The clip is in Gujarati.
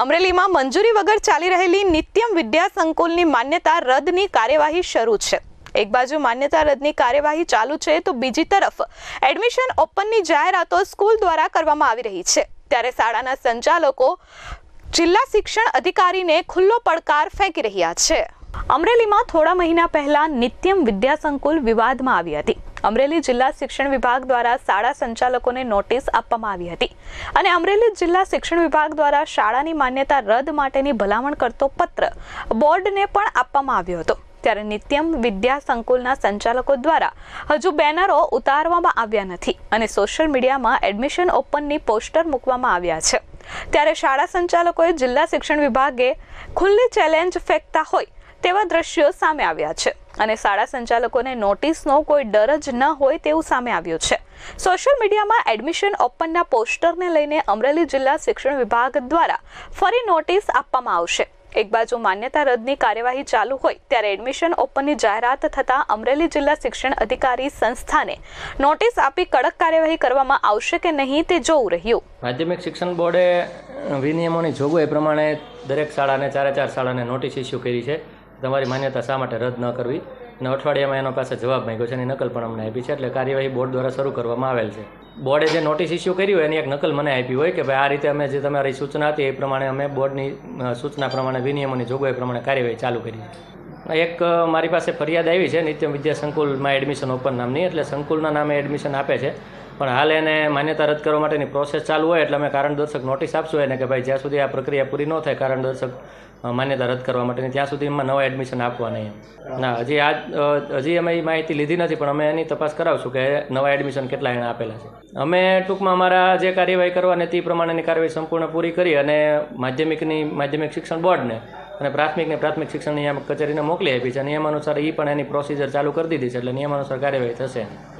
અમરેલીમાં મંજૂરી વગર ચાલી રહેલી નિત્યમ વિદ્યા સંકુલની માન્યતા રદની કાર્યવાહી શરૂ છે. એક બાજુ માન્યતા રદની કાર્યવાહી ચાલુ છે તો બીજી તરફ એડમિશન ઓપનની જાહેરાતો સ્કૂલ દ્વારા કરવામાં આવી રહી છે. ત્યારે શાળાના સંચાલકો, જિલ્લા શિક્ષણ અધિકારીને ખુલ્લો પડકાર ફેંકી રહ્યા છે. અમરેલીમાં થોડા મહિના પહેલા નિત્યમ વિદ્યા સંકુલ વિવાદમાં આવી હતી. અમરેલી જિલ્લા શિક્ષણ વિભાગ દ્વારા શાળા સંચાલકોને નોટિસ આપવામાં આવી હતી. અને અમરેલી જિલ્લા શિક્ષણ વિભાગ દ્વારા શાળાની માન્યતા રદ માટેની ભલામણ કરતો પત્ર બોર્ડને પણ આપવામાં આવ્યો હતો. ત્યારે નિત્યમ વિદ્યા સંકુલના સંચાલકો દ્વારા હજુ બેનરો ઉતારવામાં આવ્યા નથી અને સોશિયલ મીડિયામાં એડમિશન ઓપનની પોસ્ટર મૂકવામાં આવ્યા છે. ત્યારે શાળા સંચાલકોએ જિલ્લા શિક્ષણ વિભાગે ખુલ્લી ચેલેન્જ ફેંકતા હોય તેવા દ્રશ્યો સામે આવ્યા છે. અને શાળા સંચાલકોને નોટિસનો કોઈ ડર જ ન હોય તેવું સામે આવ્યું છે. સોશિયલ મીડિયામાં એડમિશન ઓપનના પોસ્ટરને લઈને અમરેલી જિલ્લા શિક્ષણ વિભાગ દ્વારા ફરી નોટિસ આપવામાં આવશે. એક બાજુ માન્યતા રદની કાર્યવાહી ચાલુ હોય ત્યારે એડમિશન ઓપનની જાહેરાત થતાં અમરેલી જિલ્લા શિક્ષણ અધિકારી સંસ્થાને નોટિસ આપી કડક કાર્યવાહી કરવામાં આવશે કે નહીં તે જોવું રહ્યું. માધ્યમિક શિક્ષણ બોર્ડે વિનિયમોની જોગવાઈ પ્રમાણે દરેક શાળાને ચારે ચાર શાળાને નોટિસ ઇસ્યુ કરી છે. તમારી માન્યતા શા માટે રદ ન કરવી? અને અઠવાડિયામાં એનો પાસે જવાબ માંગ્યો છે એની નકલ પણ અમને આપી છે એટલે કાર્યવાહી બોર્ડ દ્વારા શરૂ કરવામાં આવેલ છે. બોર્ડે જે નોટિસ ઇસ્યુ કરી હોય એની એક નકલ મને આપી હોય કે ભાઈ આ રીતે અમે જે તમારી સૂચના હતી એ પ્રમાણે અમે બોર્ડની સૂચના પ્રમાણે, વિનિયમોની જોગવાઈ પ્રમાણે કાર્યવાહી ચાલુ કરી. એક મારી પાસે ફરિયાદ આવી છે નિત્ય વિદ્યા સંકુલમાં એડમિશન ઓપન નામની, એટલે સંકુલના નામે એડમિશન આપે છે. પણ હાલ એને માન્યતા રદ કરવા માટેની પ્રોસેસ ચાલુ હોય એટલે અમે કારણદર્શક નોટિસ આપશું એને કે ભાઈ જ્યાં સુધી આ પ્રક્રિયા પૂરી ન થાય કારણદર્શક દર્શક માન્યતા રદ કરવા માટેની, ત્યાં સુધી એમાં નવા એડમિશન આપવા નહીં. ના, હજી આ હજી અમે એ માહિતી લીધી નથી, પણ અમે એની તપાસ કરાવશું કે નવા એડમિશન કેટલા એણે આપેલા છે. અમે ટૂંકમાં અમારા જે કાર્યવાહી કરવાની તે પ્રમાણેની કાર્યવાહી સંપૂર્ણ પૂરી કરી અને માધ્યમિકની, માધ્યમિક શિક્ષણ બોર્ડને અને પ્રાથમિકને પ્રાથમિક શિક્ષણ નિયામક કચેરીને મોકલી આપી છે. નિયમાનુસાર એ પણ એની પ્રોસિજર ચાલુ કરી દીધી છે, એટલે નિયમાનુસાર કાર્યવાહી થશે.